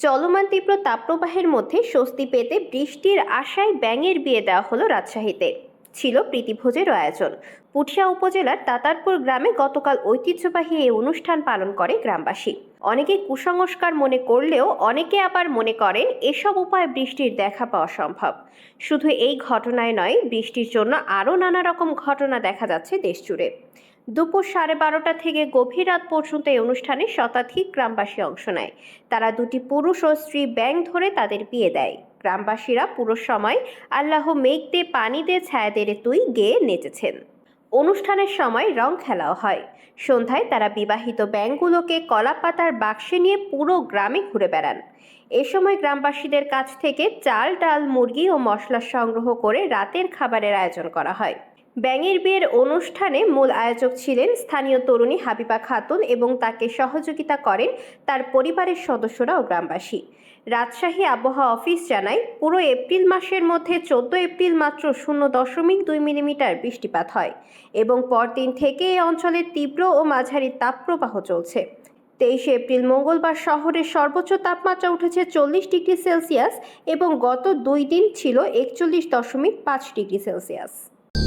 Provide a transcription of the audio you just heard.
চলমান তীব্র তাপপ্রবাহের মধ্যে স্বস্তি পেতে বৃষ্টির আশায় ব্যাঙের বিয়ে দেওয়া হলো রাজশাহীতে। ছিল প্রীতিভোজের আয়োজন। পুঠিয়া উপজেলার তাতারপুর গ্রামে গতকাল ঐতিহ্যবাহী এই অনুষ্ঠান পালন করে গ্রামবাসী। অনেকে কুসংস্কার মনে করলেও অনেকে আবার মনে করেন এসব উপায় বৃষ্টির দেখা পাওয়া সম্ভব। শুধু এই ঘটনায় নয়, বৃষ্টির জন্য আরও নানা রকম ঘটনা দেখা যাচ্ছে দেশজুড়ে। দুপুর সাড়ে বারোটা থেকে গভীর রাত পর্যন্ত এই অনুষ্ঠানে শতাধিক গ্রামবাসী অংশ নেয়। তারা দুটি পুরুষ ও স্ত্রী ব্যাং ধরে তাদের বিয়ে দেয়। গ্রামবাসীরা পুরো সময় আল্লাহ মেঘ দে পানি ছায়া দে তুই গেয়ে নেচেছেন। অনুষ্ঠানের সময় রং খেলাও হয়। সন্ধ্যায় তারা বিবাহিত ব্যাংকগুলোকে কলা পাতার বাক্সে নিয়ে পুরো গ্রামে ঘুরে বেড়ান। এ সময় গ্রামবাসীদের কাছ থেকে চাল, ডাল, মুরগি ও মশলা সংগ্রহ করে রাতের খাবারের আয়োজন করা হয়। ব্যাঙের বিয়ের অনুষ্ঠানে মূল আয়োজক ছিলেন স্থানীয় তরুণী হাবিবা খাতুন এবং তাকে সহযোগিতা করেন তার পরিবারের সদস্যরা ও গ্রামবাসী। রাজশাহী আবহাওয়া অফিস জানায়, পুরো এপ্রিল মাসের মধ্যে চোদ্দ এপ্রিল মাত্র শূন্য দশমিক দুই মিলিমিটার বৃষ্টিপাত হয় এবং পরদিন থেকে এই অঞ্চলে তীব্র ও মাঝারি তাপপ্রবাহ চলছে। তেইশে এপ্রিল মঙ্গলবার শহরের সর্বোচ্চ তাপমাত্রা উঠেছে চল্লিশ ডিগ্রি সেলসিয়াস এবং গত দুই দিন ছিল একচল্লিশ দশমিক পাঁচ ডিগ্রি সেলসিয়াস।